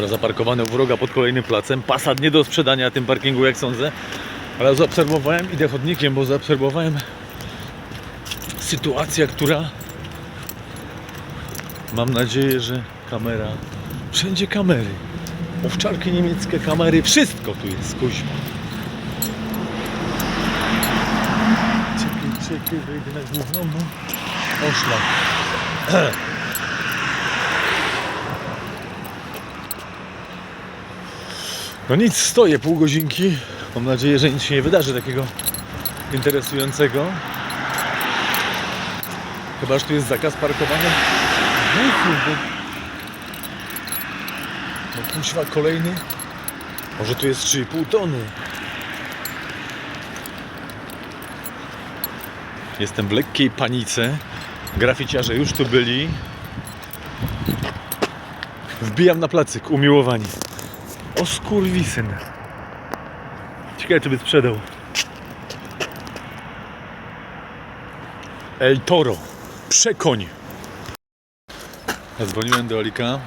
Dobra, zaparkowany u wroga pod kolejnym placem. Passat nie do sprzedania na tym parkingu, jak sądzę. Ale zaobserwowałem, idę chodnikiem, bo zaobserwowałem sytuację, która mam nadzieję, że kamera, wszędzie kamery. Owczarki niemieckie, kamery, wszystko tu jest, kuźma. Czekaj, czekaj, wejdę na główną, bo oszlak. No nic, stoję pół godzinki. Mam nadzieję, że nic się nie wydarzy takiego interesującego. Chyba, że tu jest zakaz parkowania. Buchu, bo... No kuźwa, kolejny. Może tu jest 3,5 tony. Jestem w lekkiej panice. Graficiarze już tu byli. Wbijam na placyk, umiłowani. O skurwisyn. Ciekawe, czy by sprzedał. El Toro. Przekoń. Zadzwoniłem do Alika.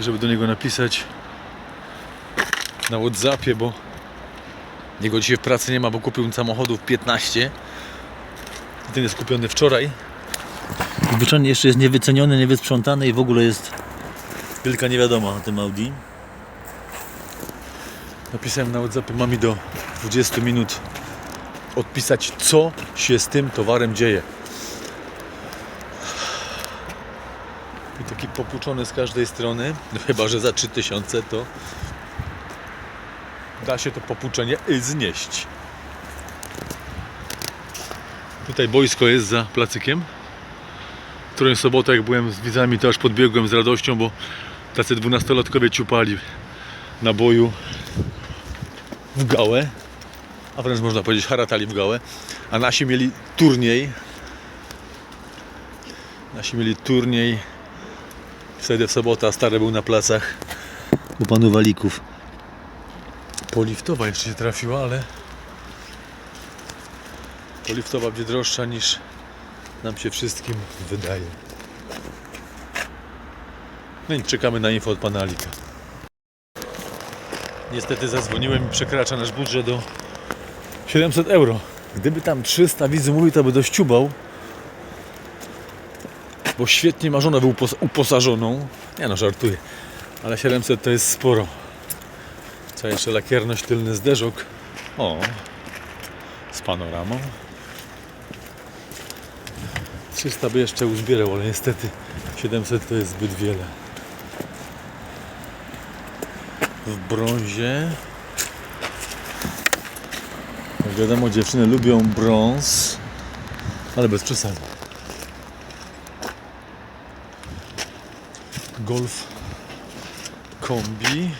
Żeby do niego napisać na Whatsappie, bo jego dzisiaj w pracy nie ma, bo kupił samochodów 15. I ten jest kupiony wczoraj. Zwyczajnie jeszcze jest niewyceniony, niewysprzątany i w ogóle jest wielka niewiadoma na tym Audi. Napisałem na WhatsAppie, mam mi do 20 minut odpisać, co się z tym towarem dzieje. I taki popłuczony z każdej strony, no chyba, że za 3000 to da się to popłuczenie znieść. Tutaj boisko jest za placykiem. Którąś sobotę, jak byłem z widzami, to aż podbiegłem z radością, bo tacy dwunastolatkowie ciupali na boju w gałę, a wręcz można powiedzieć haratali w gałę, a nasi mieli turniej. Nasi mieli turniej wtedy w sobotę, a stary był na placach. u panu Walików. Poliftowa jeszcze się trafiła, ale poliftowa będzie droższa niż nam się wszystkim wydaje. No i czekamy na info od pana Alika. Niestety zadzwoniłem i przekracza nasz budżet do 700 euro. Gdyby tam 300 widzy mówi, to by dościubał. Bo świetnie ma żonę wyupos- uposażoną. Nie no, żartuję. Ale 700 to jest sporo. Co jeszcze lakierność, tylny zderzok. O, z panoramą. 300 by jeszcze uzbierał, ale niestety 700 to jest zbyt wiele. W brązie. Jak wiadomo, dziewczyny lubią brąz, ale bez przesady. Golf kombi.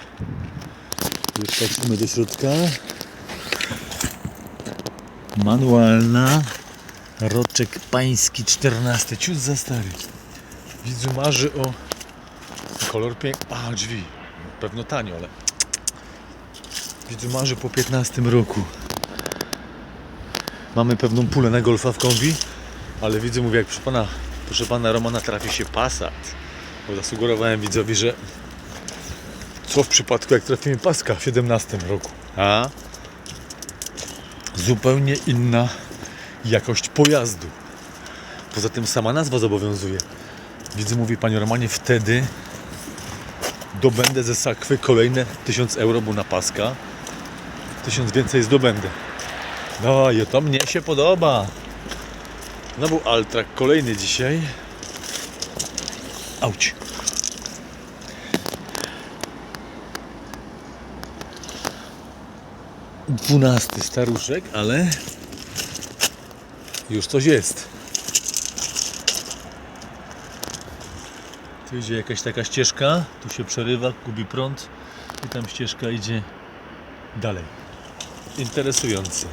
Już patrzymy do środka. Manualna. Roczek pański 14. Ciut za stary. Widzu marzy o kolor piękny. A, drzwi. Pewno tanio, ale... Widzu marzy po 15 roku. Mamy pewną pulę na golfa w kombi, ale widzę, mówię, jak proszę pana, proszę pana Romana trafi się Passat. Bo zasugerowałem widzowi, że co w przypadku, jak trafimy paska w 17 roku? A? Zupełnie inna jakość pojazdu. Poza tym sama nazwa zobowiązuje. Widzę, mówi Panie Romanie, wtedy dobędę ze sakwy kolejne 1000 euro, bo na paska 1000 więcej zdobędę. No i to mnie się podoba. No był Altrak kolejny dzisiaj. Auć. Dwunasty staruszek, ale już coś jest. Tu idzie jakaś taka ścieżka, tu się przerywa, gubi prąd i tam ścieżka idzie dalej. Interesujące.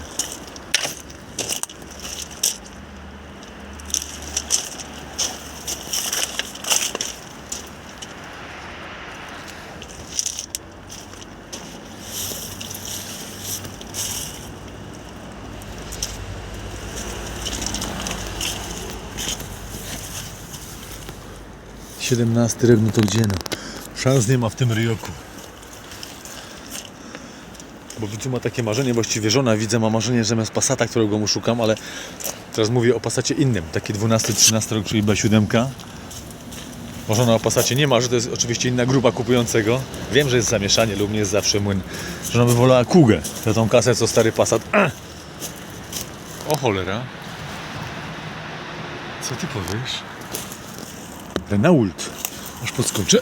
Siedemnasty rok, no to gdzie no? Szans nie ma w tym ryjoku. Bo Widzu ma takie marzenie, właściwie żona widzę ma marzenie, że zamiast Passata, którego mu szukam, ale teraz mówię o Passacie innym, taki 12-13 rok, czyli B7. Bo żona o Passacie nie ma, że to jest oczywiście inna grupa kupującego. Wiem, że jest zamieszanie lub nie jest zawsze młyn. Żona by wolała Kugę, za tą kasę co stary Passat. Ach! O cholera. Co ty powiesz? Renault. Aż podskoczę.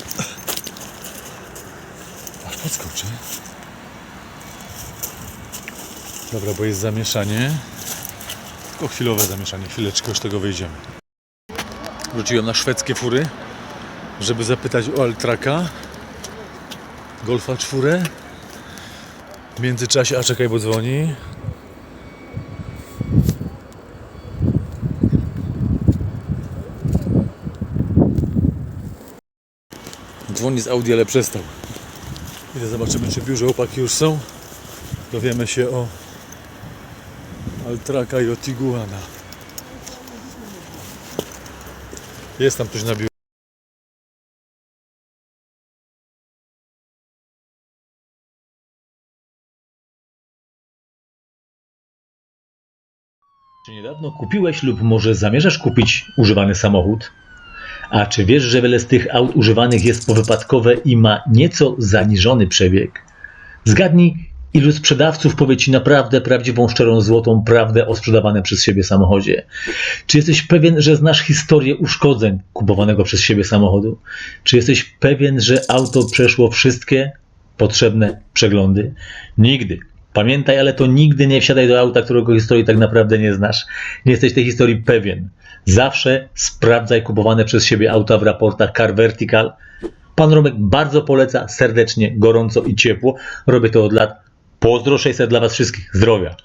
Aż podskoczę. Dobra, bo jest zamieszanie. Tylko chwilowe zamieszanie. Chwileczkę już tego wyjdziemy. Wróciłem na szwedzkie fury, żeby zapytać o Altraka. Golfa 4. W międzyczasie, a czekaj, bo dzwoni. Dzwoni z Audi, ale przestał. Idę zobaczymy, czy w biurze chłopaki już są. Dowiemy się o Altraka i o Tiguana. Jest tam ktoś na biurze. Czy niedawno kupiłeś lub może zamierzasz kupić używany samochód? A czy wiesz, że wiele z tych aut używanych jest powypadkowe i ma nieco zaniżony przebieg? Zgadnij, ilu sprzedawców powie Ci naprawdę prawdziwą, szczerą, złotą prawdę o sprzedawanym przez siebie samochodzie? Czy jesteś pewien, że znasz historię uszkodzeń kupowanego przez siebie samochodu? Czy jesteś pewien, że auto przeszło wszystkie potrzebne przeglądy? Nigdy. Pamiętaj, ale to nigdy nie wsiadaj do auta, którego historii tak naprawdę nie znasz. Nie jesteś tej historii pewien. Zawsze sprawdzaj kupowane przez siebie auta w raportach Car Vertical. Pan Romek bardzo poleca serdecznie, gorąco i ciepło. Robię to od lat. Pozdro 600 dla Was wszystkich. Zdrowia.